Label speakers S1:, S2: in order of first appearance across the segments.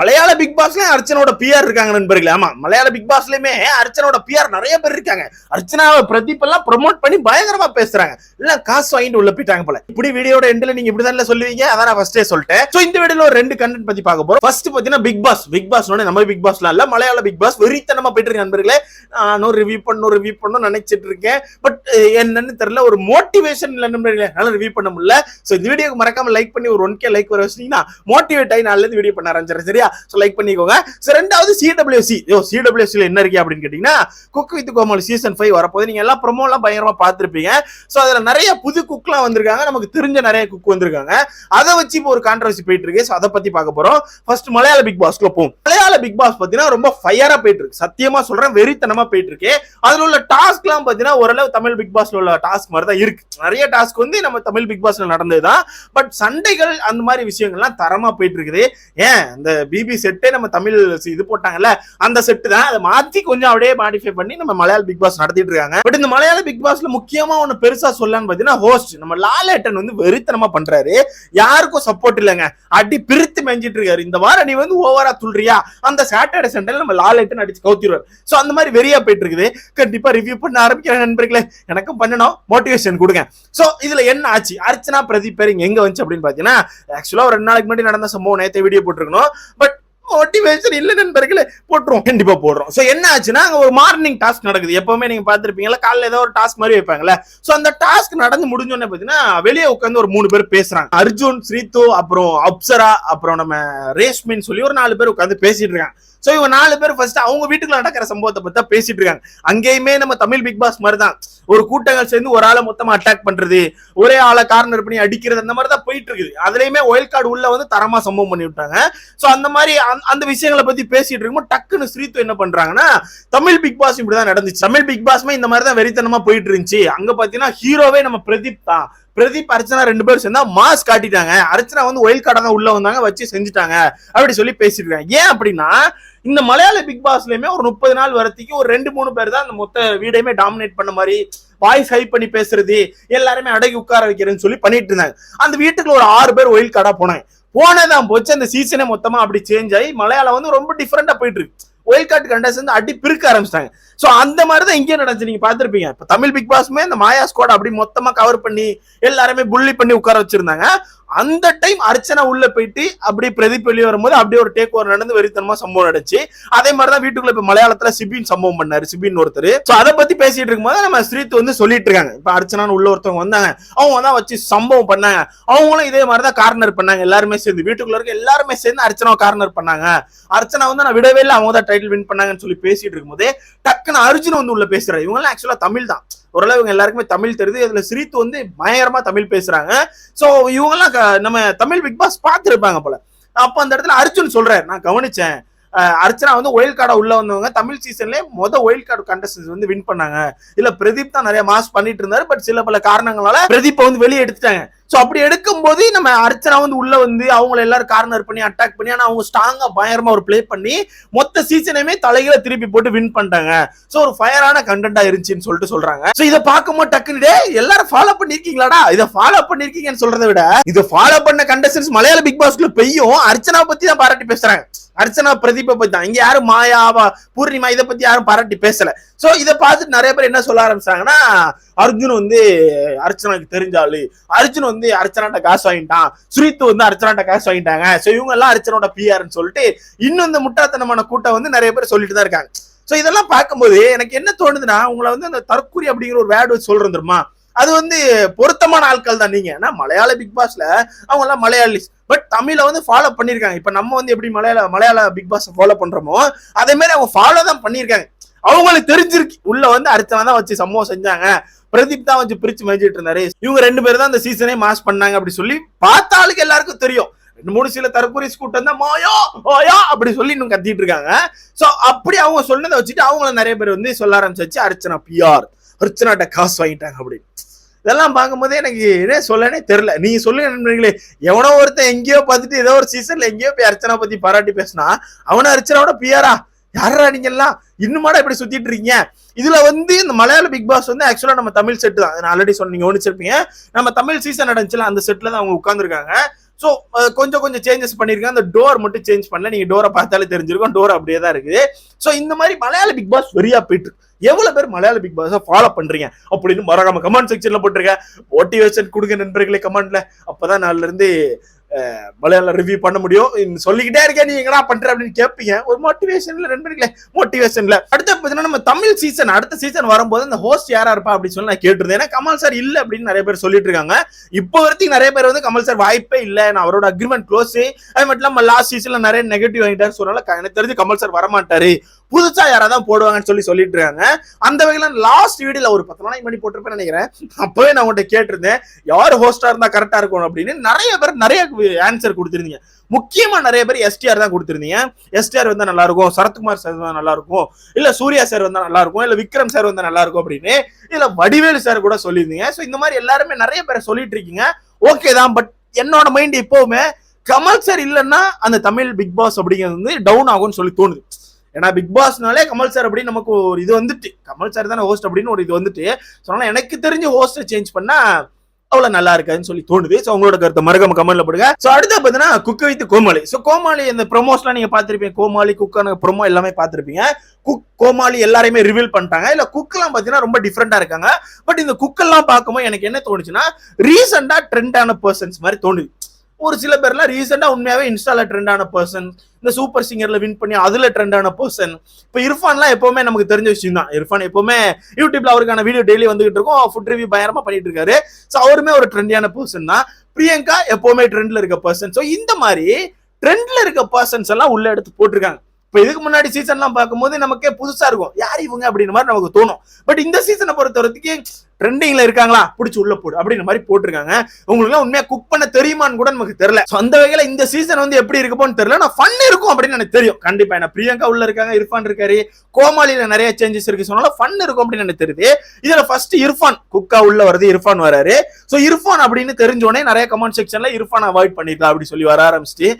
S1: மலையாள big பாஸ்லயும் அர்ச்சனோட PR இருக்காங்க நண்பர்களே. ஆமா மலையாள பிக் பாஸ்லயுமே அர்ச்சனோட பிஆர் நிறைய பேர் இருக்காங்க. அர்ச்சனாவை பிரதீப் எல்லாம் ப்ரொமோட் பண்ணி பயங்கரமா பேசுறாங்க. இல்ல காசு வாங்கிட்டு உள்ள போயிட்டாங்க போல. இப்படி வீடியோட எண்ட்ல நீங்க இப்படிதான் சொல்லுவீங்க? அதான் நான் ஃபர்ஸ்டே சொல்லிட்டேன். சோ இந்த வீடியோல ஒரு ரெண்டு கண்டென்ட் பத்தி பார்க்க போறோம். ஃபர்ஸ்ட் பாத்தீங்கன்னா பிக் பாஸ் பிக் பாஸ் நம்ம பிக் பாஸ்லாம் இல்ல மலையாள பிக் பாஸ் வெறித்தனமா போயிட்டு இருக்கு நண்பர்களே. நானும் ரிவ்யூ பண்ணும் ரிவ்யூ பண்ணும் நினைச்சிட்டு இருக்கேன். பட் என்னன்னு தெரியல ஒரு மோட்டிவேஷன் இல்ல நண்பர்களே. என்னால ரிவ்யூ பண்ண முடியல. சோ இந்த வீடியோக்கு மறக்காம லைக் பண்ணி ஒரு ஒன் கே லைக் வர வச்சீங்கன்னா மோட்டிவேட் ஆகி நாளில இருந்து வீடியோ பண்ண ஆரம்பிச்சிடறேன். சரியா? ஸோ லைக் பண்ணிக்கோங்க. ஸோ ரெண்டாவது சிடபிள்யூசி யோ சிடபிள்யூசில என்ன இருக்கு அப்படின்னு கேட்டீங்கன்னா cook with Komal season five வரப்போது நீங்க எல்லாம் ப்ரோமோ எல்லாம் பயங்கரமா ஸோ சோ அதுல நிறைய புது குக்லாம் வந்திருக்காங்க. நமக்கு தெரிஞ்ச நிறைய குக் வந்திருக்காங்க. அதை வச்சு இப்போ ஒரு கான்ட்ரவர்சி போயிட்டு இருக்கு. ஸோ அதை பத்தி பார்க்க போறோம். ஃபர்ஸ்ட் மலையாள பிக் பாஸ்க்குள்ள போகும் மலையாள பிக் பாஸ் பாத்தீங்கன்னா ரொம்ப ஃபயரா போயிட்டு இருக்கு சத்தியமா சொல்றேன் வெறித்தனமா போயிட்டு இருக்கு அதுல உள்ள டாஸ்க் எல்லாம் பாத்தீங்கன்னா ஓரளவு தமிழ் பிக் பாஸ்ல உள்ள டாஸ்க் மாதிரி தான் இருக்கு. நிறைய டாஸ்க் வந்து நம்ம தமிழ் பிக் பாஸ்ல நடந்ததுதான். பட் சண்டைகள் அந்த மாதிரி விஷயங்கள்லாம் தரமா போயிட்டு இருக்குது ஏன் இந்த பிபி செட்டே நம்ம தமிழ் இது போட்டாங்கல்ல அந்த செட்டு தான். அதை மாத்தி கொஞ்சம் அப்படியே மாடிஃபை பண்ணி நம்ம மலையாள பிக் பாஸ் நடத்திட்டு இருக்காங்க. பட் இந்த மலையாள பிக் பாஸ்ல முக்கியமா ஒண்ணு பெருசா சொல்லலாம்னு பாத்தீங்கன்னா ஹோஸ்ட் நம்ம லாலேட்டன் வந்து வெறித்தனமா பண்றாரு. யாருக்கும் சப்போர்ட் இல்லைங்க. அடி பிரித்து மெஞ்சிட்டு இருக்காரு. இந்த வாரம் நீ வந்து ஓவரா துள்றியா அந்த சாட்டர்டே சண்டேல நம்ம லாலேட்டன் அடிச்சு கவுத்திடுவார். சோ அந்த மாதிரி வெறியா போயிட்டு இருக்குது கண்டிப்பா ரிவ்யூ பண்ண ஆரம்பிக்கிறேன் நண்பர்களே. எனக்கும் பண்ணணும் மோட்டிவேஷன் கொடுங்க. சோ இதுல என்ன ஆச்சு? அர்ச்சனா பிரதீப் பேர் இங்க எங்க வந்துச்சு அப்படின்னு பாத்தீங்கன்னா ஆக்சுவலா ஒரு ரெண்டு நாளைக்கு முன்னாடி நடந்த சம்பவம் நேற்று வீடியோ போட்டிருக்கணும். பட் மோட்டிவேஷன் இல்ல நண்பர்களே போட்டுருவோம். கண்டிப்பா போடுறோம். சோ என்ன ஆச்சுன்னா அங்க ஒரு மார்னிங் டாஸ்க் நடக்குது. எப்பவுமே நீங்க பாத்திருப்பீங்கல்ல காலைல ஏதோ ஒரு டாஸ்க் மாதிரி வைப்பாங்கல்ல. சோ அந்த டாஸ்க் நடந்து முடிஞ்சோடனே பாத்தீங்கன்னா வெளியே உட்காந்து ஒரு மூணு பேர் பேசுறாங்க. அர்ஜுன் ஸ்ரீத்து அப்புறம் அப்சரா அப்புறம் நம்ம ரேஷ்மின்னு சொல்லி ஒரு நாலு பேர் உட்காந்து பேசிட்டு இருக்காங்க. சோ இவங்க நாலு பேர் ஃபர்ஸ்ட் அவங்க வீட்டுக்குள்ள நடக்கிற சம்பவத்தை பத்தி தான் பேசிட்டு இருக்காங்க. அங்கேயுமே நம்ம தமிழ் பிக் பாஸ் மாதிரி தான். ஒரு கூட்டங்கள் சேர்ந்து ஒரு ஆளை மொத்தமா அட்டாக் பண்றது ஒரே ஆளை கார்னர் பண்ணி அடிக்கிறது அந்த மாதிரி தான் போயிட்டு இருக்குது. அதுலயுமே ஒயில் கார்டு உள்ள வந்து தரமா சம்பவம் பண்ணி விட்டாங்க. சோ அந்த மாதிரி அந்த- விஷயங்களை பத்தி பேசிட்டு இருக்கும்போது டக்குன்னு ஸ்ரீத்து என்ன பண்றாங்கன்னா தமிழ் பிக் பாஸ் இப்படிதான் நடந்துச்சு. தமிழ் பிக் பாஸ்மே இந்த மாதிரி தான் வெறித்தனமா போயிட்டு இருந்துச்சு அங்க பாத்தீங்கன்னா ஹீரோவே நம்ம பிரதீப் தான். பிரதீப் அர்ச்சனா ரெண்டு பேரும் சேர்ந்தா மாஸ் காட்டிட்டாங்க. அர்ச்சனா வந்து ஒயில் கார்டை தான் உள்ள வந்தாங்க வச்சு செஞ்சுட்டாங்க அப்படி சொல்லி பேசிட்டு இருக்காங்க ஏன் அப்படின்னா இந்த மலையாள பிக் பாஸ்லயுமே ஒரு முப்பது நாள் வரத்துக்கு ஒரு ரெண்டு மூணு பேர் தான் அந்த மொத்த வீடையுமே டாமினேட் பண்ண மாதிரி வாய்ஸ் ஹை பண்ணி பேசுறது எல்லாருமே அடகி உட்கார வைக்கிறேன்னு சொல்லி பண்ணிட்டு இருந்தாங்க அந்த வீட்டுக்குள்ள ஒரு ஆறு பேர் ஒயில் கார்டா போனாங்க. போனதான் போச்சு அந்த சீசனே மொத்தமா அப்படி சேஞ்ச் ஆகி மலையாளம் வந்து ரொம்ப டிஃப்ரெண்டா போயிட்டு இருக்கு. ஒயில் கார்டு கண்டஸ்ட் வந்து அடி பிரிக்க ஆரம்பிச்சிட்டாங்க. சோ அந்த மாதிரி தான் இங்கே நடந்துச்சு. நீங்க பார்த்துருப்பீங்க. இப்ப தமிழ் பிக் பாஸ்மே இந்த மாயா ஸ்குவாட் அப்படி மொத்தமா கவர் பண்ணி எல்லாருமே புள்ளி பண்ணி உட்கார வச்சிருந்தாங்க. அந்த டைம் அர்ச்சனா உள்ள போயிட்டு அப்படியே பிரதீப் வெளியே வரும்போது அப்படியே ஒரு டேக் ஓவர் நடந்து வெறித்தனமா சம்பவம் நடந்துச்சு. அதே மாதிரி தான் வீட்டுக்குள்ள இப்ப மலையாளத்துல சிபின் சம்பவம் பண்ணாரு சிபின் ஒருத்தர். சோ அதை பத்தி பேசிட்டு இருக்கும்போது நம்ம ஸ்ரீத் வந்து சொல்லிட்டு இருக்காங்க. இப்ப அர்ச்சனான்னு உள்ள ஒருத்தவங்க வந்தாங்க. அவங்க தான் வச்சு சம்பவம் பண்ணாங்க. அவங்களும் இதே மாதிரி தான் கார்னர் பண்ணாங்க. எல்லாருமே சேர்ந்து வீட்டுக்குள்ள இருக்க எல்லாருமே சேர்ந்து அர்ச்சனா கார்னர் பண்ணாங்க. அர்ச்சனா வந்து நான் விடவே இல்லை அவங்க தான் டைட்டில் வின் பண்ணாங்கன்னு சொல்லி பேசிட்டு இருக்கும்போது டக்குன்னு அர்ஜுன் வந்து உள்ள பேசுறாரு. இவங்க எல்லாம் ஆக்சுவலா தமிழ் தான் ஓரளவு இவங்க எல்லாருக்குமே தமிழ் தெரியுது. இதுல சிரித்து வந்து பயங்கரமா தமிழ் பேசுறாங்க. சோ இவங்கெல்லாம் க- நம்ம தமிழ் பிக் பாஸ் பார்த்துருப்பாங்க போல. அப்ப அந்த இடத்துல அர்ஜுன் சொல்றாரு நான் கவனிச்சேன். அர்ச்சனா வந்து ஒயில் கார்டா உள்ள வந்தவங்க. தமிழ் சீசன்ல மொத ஒயில் கார்டு கண்டஸ்டன்ஸ் வந்து வின் பண்ணாங்க. இல்ல பிரதீப் தான் நிறைய மாஸ் பண்ணிட்டு இருந்தாரு பட் சில பல காரணங்களால பிரதீப்பை வந்து வெளியே எடுத்துட்டாங்க. ஸோ அப்படி எடுக்கும்போது நம்ம அர்ச்சனா வந்து உள்ள வந்து அவங்கள எல்லாரும் கார்னர் பண்ணி அட்டாக் பண்ணி ஆனால் அவங்க ஸ்ட்ராங்காக பயங்கரமாக ஒரு ப்ளே பண்ணி மொத்த சீசனையுமே தலைகளை திருப்பி போட்டு வின் பண்ணிட்டாங்க. ஸோ ஒரு ஃபயரான கண்டென்ட்டா இருந்துச்சுன்னு சொல்லிட்டு சொல்றாங்க. ஸோ இதை பார்க்கும்போது டக்குனு எல்லாரும் ஃபாலோ பண்ணிருக்கீங்களாடா? இதை ஃபாலோ பண்ணிருக்கீங்கன்னு சொல்றதை விட இதை ஃபாலோ பண்ண கண்டஸ்டன்ஸ் மலையாள பிக் பாஸ்க்குள்ள பெய்யும். அர்ச்சனா பத்தி தான் பாராட்டி பேசுறாங்க. அர்ச்சனா பிரதீபை பத்தி தான். இங்க யாரும் மாயாவா பூர்ணிமா இதை பத்தி யாரும் பாராட்டி பேசல. சோ இத பார்த்துட்டு நிறைய பேர் என்ன சொல்ல ஆரம்பிச்சாங்கன்னா அர்ஜுன் வந்து அர்ச்சனாக்கு தெரிஞ்சாலு அர்ஜுன் வந்து அர்ச்சனாட்ட காசு வாங்கிட்டான். சுரீத் வந்து அர்ச்சனாட்ட காசு வாங்கிட்டாங்க. சோ இவங்க எல்லாம் அர்ச்சனோட பிஆர்னு சொல்லிட்டு இன்னும் இந்த முட்டாத்தனமான கூட்டம் வந்து நிறைய பேர் சொல்லிட்டு தான் இருக்காங்க. சோ இதெல்லாம் பார்க்கும்போது எனக்கு என்ன தோணுதுன்னா உங்களை வந்து அந்த தற்கூரி அப்படிங்கிற ஒரு வேர்டு சொல்றது தெரியுமா? அது வந்து பொருத்தமான ஆட்கள் தான் நீங்க. ஏன்னா மலையாள பிக் பாஸ்ல அவங்க எல்லாம் மலையாளிஸ். பட் தமிழை வந்து ஃபாலோ பண்ணிருக்காங்க. இப்ப நம்ம வந்து எப்படி மலையாள மலையாள பிக் பாஸ் ஃபாலோ பண்றோமோ அதே மாதிரி அவங்க ஃபாலோ தான் பண்ணியிருக்காங்க அவங்களுக்கு தெரிஞ்சிருக்கு. உள்ள வந்து அர்ச்சனா தான் வச்சு சம்பவம் செஞ்சாங்க. பிரதீப் தான் வச்சு பிரிச்சு மேய்ச்சிட்டு இருந்தாரு. இவங்க ரெண்டு பேரும் தான் அந்த சீசனே மாஸ் பண்ணாங்க அப்படி சொல்லி பார்த்த ஆளுக்கு எல்லாருக்கும் தெரியும். ரெண்டு மூணு சில தற்கொலை கூட்டம் தான் மாயோ மாயா அப்படி சொல்லி இன்னும் கத்திட்டு இருக்காங்க. சோ அப்படி அவங்க சொன்னதை வச்சுட்டு அவங்கள நிறைய பேர் வந்து சொல்ல ஆரம்பிச்சாச்சு அர்ச்சனா பிஆர் அர்ச்சனாட்ட காசு வாங்கிட்டாங்க அப்படின்னு. இதெல்லாம் பார்க்கும்போது எனக்கு என்ன சொல்லனே தெரியல. நீங்கள் சொல்லுங்க நண்பர்களே எவனோ ஒருத்தன் எங்கேயோ பார்த்துட்டு ஏதோ ஒரு சீசன்ல எங்கேயோ போய் அர்ச்சனா பத்தி பாராட்டி பேசினா அவனை அர்ச்சனாவோட பிஆரா? யாரா நீங்க எல்லாம்? இன்னுமாடா இப்படி சுத்திட்டு இருக்கீங்க? இதுல வந்து இந்த மலையாள பிக் பாஸ் வந்து ஆக்சுவலா நம்ம தமிழ் செட்டு தான். நான் ஆல்ரெடி சொன்னீங்க கவனிச்சிருப்பீங்க நம்ம தமிழ் சீசன் நடந்துச்சுல அந்த செட்ல தான் அவங்க உட்கார்ந்துருக்காங்க. ஸோ கொஞ்சம் கொஞ்சம் சேஞ்சஸ் பண்ணியிருக்கேன் அந்த டோர் மட்டும் சேஞ்ச் பண்ணல. நீங்கள் டோரை பார்த்தாலே தெரிஞ்சிருக்கும். டோர் அப்படியே தான் இருக்குது. ஸோ இந்த மாதிரி மலையாள பிக் பாஸ் வெறியா போயிட்டு எவ்வளவு பேர் மலையாள பிக் பாஸை ஃபாலோ பண்றீங்க? அப்படின்னு மறக்காம கமெண்ட் செக்ஷன்ல போட்டிருக்கேன். மோட்டிவேஷன் கொடுங்க நண்பர்களே கமெண்ட்ல அப்பதான் நாள்ல இருந்து அஹ், மலையாள ரிவ்யூ பண்ண முடியும். சொல்லிக்கிட்டே இருக்கேன். நீ எங்கடா பண்ற அப்படின்னு கேட்பீங்க ஒரு மோட்டிவேஷன்ல நண்பர்களே. மோட்டிவேஷன்ல அடுத்து பார்த்தீங்கன்னா நம்ம தமிழ் சீசன் அடுத்த சீசன் வரும்போது இந்த ஹோஸ்ட் யாரா இருப்பா அப்படின்னு சொல்லி நான் கேட்டிருந்தேன். ஏன்னா கமல் சார் இல்ல அப்படின்னு நிறைய பேர் சொல்லிட்டு இருக்காங்க இப்போ வரைக்கும் நிறைய பேர் வந்து கமல் சார் வாய்ப்பே இல்லை. நான் அவரோட அக்ரிமெண்ட் க்ளோஸ் அது மட்டும் இல்லாம லாஸ்ட் சீசன்ல நிறைய நெகட்டிவ் ஆகிட்டாரு சொன்னால எனக்கு தெரிஞ்சு கமல் சார் வரமாட்டாரு. புதுசா யாராவது போடுவாங்கன்னு சொல்லி சொல்லிட்டு இருக்காங்க. அந்த வகையில லாஸ்ட் வீடியோல ஒரு பத்து நாளைக்கு மணி போட்டிருப்பேன் நினைக்கிறேன். அப்பவே நான் உங்கள்கிட்ட கேட்டிருந்தேன் யார் ஹோஸ்டா இருந்தா கரெக்டா இருக்கும் அப்படின்னு. நிறைய பேர் நிறைய ஆன்சர் கொடுத்துருந்தீங்க. முக்கியமா நிறைய பேர் எஸ்டிஆர் தான் கொடுத்துருந்தீங்க. எஸ்டிஆர் வந்தா நல்லா இருக்கும் சரத்குமார் சார் வந்தா நல்லா இருக்கும் இல்ல சூர்யா சார் வந்தா நல்லா இருக்கும் இல்ல விக்ரம் சார் வந்தா நல்லா இருக்கும் அப்படின்னு இல்ல வடிவேலு சார் கூட சொல்லியிருந்தீங்க. சோ இந்த மாதிரி எல்லாருமே நிறைய பேரை சொல்லிட்டு இருக்கீங்க. ஓகே தான் பட் என்னோட மைண்ட் எப்பவுமே கமல் சார் இல்லைன்னா அந்த தமிழ் பிக் பாஸ் அப்படிங்கிறது வந்து டவுன் ஆகும்னு சொல்லி தோணுது. ஏன்னா பிக் பாஸ்னாலே கமல் சார் அப்படின்னு நமக்கு ஒரு இது வந்துட்டு. கமல் சார் தானே ஹோஸ்ட் அப்படின்னு ஒரு இது வந்துட்டு. ஸோ எனக்கு தெரிஞ்ச ஹோஸ்ட்டை சேஞ்ச் பண்ணா அவ்வளவு நல்லா இருக்காதுன்னு சொல்லி தோணுது. ஸோ உங்களோட கருத்தை மறக்காம கமெண்ட்ல போடுங்க. ஸோ அடுத்து பார்த்தீங்கன்னா Cook with Comali. So Comali இந்த ப்ரொமோஸ்லாம் நீங்க பாத்திருப்பீங்க கோமாளி குக்கான ப்ரொமோ எல்லாமே பாத்திருப்பீங்க குக் கோமாளி எல்லாரையுமே ரிவீல் பண்ணிட்டாங்க. இல்ல குக்கெல்லாம் பார்த்தீங்கன்னா ரொம்ப டிஃப்ரெண்டா இருக்காங்க. பட் இந்த குக்கெல்லாம் பார்க்கும்போது எனக்கு என்ன தோணுச்சுன்னா ரீசெண்டா ட்ரெண்டான பர்சன்ஸ் மாதிரி தோணுது. ஒரு சில பேர்லாம் ரீசெண்டாக உண்மையாகவே இன்ஸ்டால ட்ரெண்டான பர்சன் இந்த சூப்பர் சிங்கரில் வின் பண்ணி அதில் ட்ரெண்டான பர்சன் இப்போ இர்ஃபான்லாம் எப்போவுமே நமக்கு தெரிஞ்ச விஷயம் தான் இர்ஃபான் எப்போவுமே யூடியூப்ல அவருக்கான வீடியோ டெய்லி வந்துகிட்டு இருக்கும். ஃபுட் ரிவ்யூ பயங்கரமாக பண்ணிட்டு இருக்காரு. ஸோ அவருமே ஒரு ட்ரெண்டியான பர்சன் தான். பிரியங்கா எப்போவுமே ட்ரெண்டில் இருக்க பர்சன் ஸோ இந்த மாதிரி ட்ரெண்டில் இருக்க பர்சன்ஸ் எல்லாம் உள்ள எடுத்து போட்டிருக்காங்க. இப்போ இதுக்கு முன்னாடி சீசன்லாம் பார்க்கும்போது நமக்கே புதுசா இருக்கும். யார் இவங்க அப்படின்ற மாதிரி நமக்கு தோணும். பட் இந்த சீசனை பொறுத்த வரைக்கும் ட்ரெண்டிங்ல இருக்காங்களா? பிடிச்சி உள்ள போடு. அப்படின்ற மாதிரி போட்டிருக்காங்க. உங்களுக்கு உண்மையா குக் பண்ண தெரியுமான்னு கூட நமக்கு தெரியல. அந்த வகையில இந்த சீசன் வந்து எப்படி இருக்குமோன்னு தெரியல. நான் ஃபன் இருக்கும் அப்படின்னு எனக்கு தெரியும். கண்டிப்பா என்ன பிரியங்கா உள்ள இருக்காங்க இர்ஃபான் இருக்காரு. கோமாளியில நிறைய சேஞ்சஸ் இருக்கு. சொன்னால ஃபன் இருக்கும் அப்படின்னு எனக்கு தெரியுது. இதுல ஃபர்ஸ்ட் இர்ஃபான் குக்கா உள்ள வருது இர்ஃபான் வராரு. ஸோ இர்ஃபான் அப்படின்னு தெரிஞ்சோடனே நிறைய கமெண்ட் செக்ஷன்ல இர்ஃபான் அவாய்ட் பண்ணிருக்கலாம் அப்படி சொல்லி வர ஆரம்பிச்சிட்டு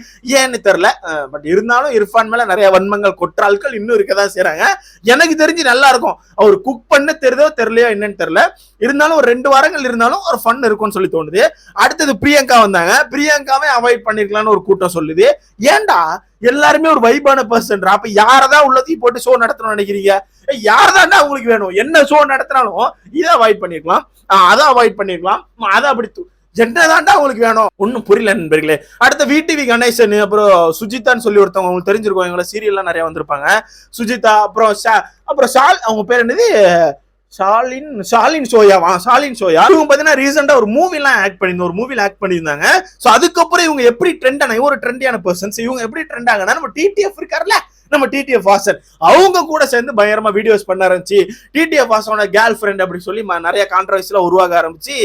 S1: ஏன்னு தெரியல. பட் இருந்தாலும் இர்ஃபான் மேல நிறைய வன்மங்கள் கொற்றாள்கள் இன்னும் இருக்கதான் செய்யறாங்க எனக்கு தெரிஞ்சு நல்லா இருக்கும். அவர் குக் பண்ண தெரியுதோ தெரியலையோ என்னன்னு தெரியல. இருந்தாலும் ஒரு ரெண்டு வாரங்கள் இருந்தாலும் ஒரு ஃபன் இருக்கும்னு சொல்லி தோணுது. அடுத்தது பிரியங்கா வந்தாங்க. பிரியங்காவே அவாய்ட் பண்ணிருக்கலாம்னு ஒரு கூட்டம் சொல்லுது. ஏண்டா எல்லாருமே ஒரு வைபான பர்சன்டா அப்ப யாரதான் உள்ளதையும் போட்டு ஷோ நடத்தணும்னு நினைக்கிறீங்க? ஏய், உங்களுக்கு வேணும்? என்ன ஷோ நடத்தினாலும் இதை அவாய்ட் பண்ணிருக்கலாம். அதை அவாய்ட் பண்ணிருக்கலாம். அதை அப்படி து- என்னதான்டா உங்களுக்கு வேணும்? ஒன்னும் புரியல நண்பர்களே. அடுத்த விடிவி கணேசன் அப்புறம் சுஜிதான்னு சொல்லி ஒருத்தவங்க உங்களுக்கு தெரிஞ்சிருக்கும் எங்களை சீரியல்லாம் நிறைய வந்திருப்பாங்க. சுஜிதா அப்புறம் ஷா- அப்புறம் ஷால் அவங்க பேர் என்னது? ஷாலின் ஷாலின் சோயாவா ஷாலின் சோயா இவங்க பார்த்தீங்கன்னா ரீசெண்டாக ஒரு மூவிலாம் ஆக்ட் பண்ணியிருந்தோம் ஒரு மூவியில் ஆக்ட் பண்ணியிருந்தாங்க. ஸோ அதுக்கப்புறம் இவங்க எப்படி ட்ரெண்ட் ஆன ஒரு ட்ரெண்டியான பர்சன்ஸ் இவங்க எப்படி ட்ரெண்ட் ஆகுனா நம்ம டிடிஎஃப் இருக்கார்ல நம்ம டிடிஎஃப் வாசன். அவங்க கூட சேர்ந்து பயங்கரமா வீடியோஸ் பண்ண ஆரம்பிச்சு டிடிஎஃப் வாசனோட கேர்ள் ஃப்ரெண்ட் அப்படின்னு சொல்லி நிறைய கான்ட்ரவர்சிலாம் உருவாக ஆரம்பிச்சு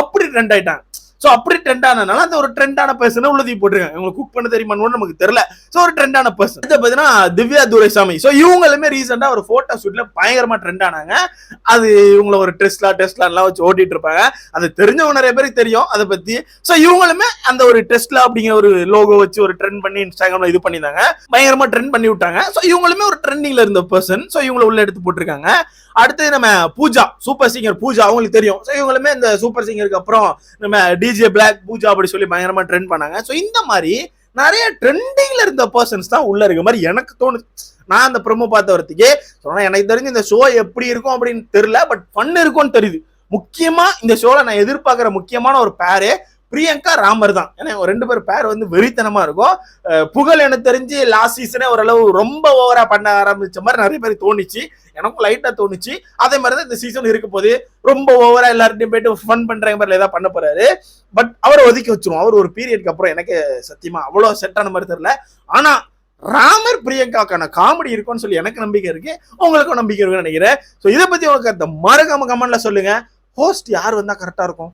S1: அப்படி ட்ரெண்ட் ஆயிட்டாங்க. ஸோ அப்படி ட்ரெண்ட் ஆனதுனால அந்த ஒரு ட்ரெண்டான பர்சனை உள்ளதி போட்டிருக்காங்க. இவங்களுக்கு குக் பண்ண தெரியுமான்னு நமக்கு தெரியல. ஸோ ஒரு ட்ரெண்டான பர்சன் அடுத்து பார்த்தீங்கன்னா திவ்யா துரைசாமி. ஸோ இவங்களுமே ரீசெண்டாக ஒரு ஃபோட்டோ ஷூட்டில் பயங்கரமாக ட்ரெண்ட் ஆனாங்க. அது இவங்கள ஒரு டெஸ்ட்லா டெஸ்ட்லான்லாம் வச்சு ஓட்டிட்டு இருப்பாங்க. அது தெரிஞ்சவங்க நிறைய பேருக்கு தெரியும். அதை பத்தி ஸோ இவங்களுமே அந்த ஒரு டெஸ்ட்லா அப்படிங்கிற ஒரு லோகோ வச்சு ஒரு ட்ரெண்ட் பண்ணி இன்ஸ்டாகிராம்ல இது பண்ணியிருந்தாங்க. பயங்கரமாக ட்ரெண்ட் பண்ணி விட்டாங்க. ஸோ இவங்களுமே ஒரு ட்ரெண்டிங்கில் இருந்த பர்சன் ஸோ இவங்கள உள்ள எடுத்து போட்டிருக்காங்க. அடுத்து நம்ம பூஜா சூப்பர் சிங்கர் பூஜா அவங்களுக்கு தெரியும். ஸோ இவங்களுமே இந்த சூப்பர் சிங்கருக்கு அப்புறம் நம்ம டிஜே பிளாக் பூஜா அப்படி சொல்லி பயங்கரமாக ட்ரெண்ட் பண்ணாங்க. ஸோ இந்த மாதிரி நிறைய ட்ரெண்டிங்ல இருந்த பர்சன்ஸ் தான் உள்ள இருக்க மாதிரி எனக்கு தோணுது. நான் அந்த ப்ரொமோ பார்த்த வரத்துக்கே சொன்னா எனக்கு தெரிஞ்சு இந்த ஷோ எப்படி இருக்கும் அப்படின்னு தெரியல பட் ஃபன் இருக்கும்னு தெரியுது. முக்கியமா இந்த ஷோல நான் எதிர்பார்க்கிற முக்கியமான ஒரு பேரு பிரியங்கா ராமர் தான். ஏன்னா ரெண்டு பேர் பேர் வந்து வெறித்தனமா இருக்கும். புகழ் எனக்கு தெரிஞ்சு லாஸ்ட் சீசனே ஓரளவு ரொம்ப ஓவரா பண்ண ஆரம்பிச்ச மாதிரி நிறைய பேர் தோணுச்சு. எனக்கும் லைட்டா தோணுச்சு. அதே மாதிரி தான் இந்த சீசன் இருக்க போது ரொம்ப ஓவரா எல்லார்ட்டையும் போயிட்டு ஃபன் பண்ற மாதிரி ஏதாவது பண்ண போறாரு. பட் அவரை ஒதுக்கி வச்சிரும் அவர் ஒரு பீரியட்க்கு அப்புறம் எனக்கு சத்தியமா அவ்வளோ செட் ஆன மாதிரி தெரியல. ஆனா ராமர் பிரியங்காக்கான காமெடி இருக்கும்னு சொல்லி எனக்கு நம்பிக்கை இருக்கு. உங்களுக்கும் நம்பிக்கை இருக்குன்னு நினைக்கிறேன். ஸோ இதை பத்தி உங்களுக்கு அந்த மறக்காம கமெண்ட்ல சொல்லுங்க. ஹோஸ்ட் யார் வந்தா கரெக்டா இருக்கும்?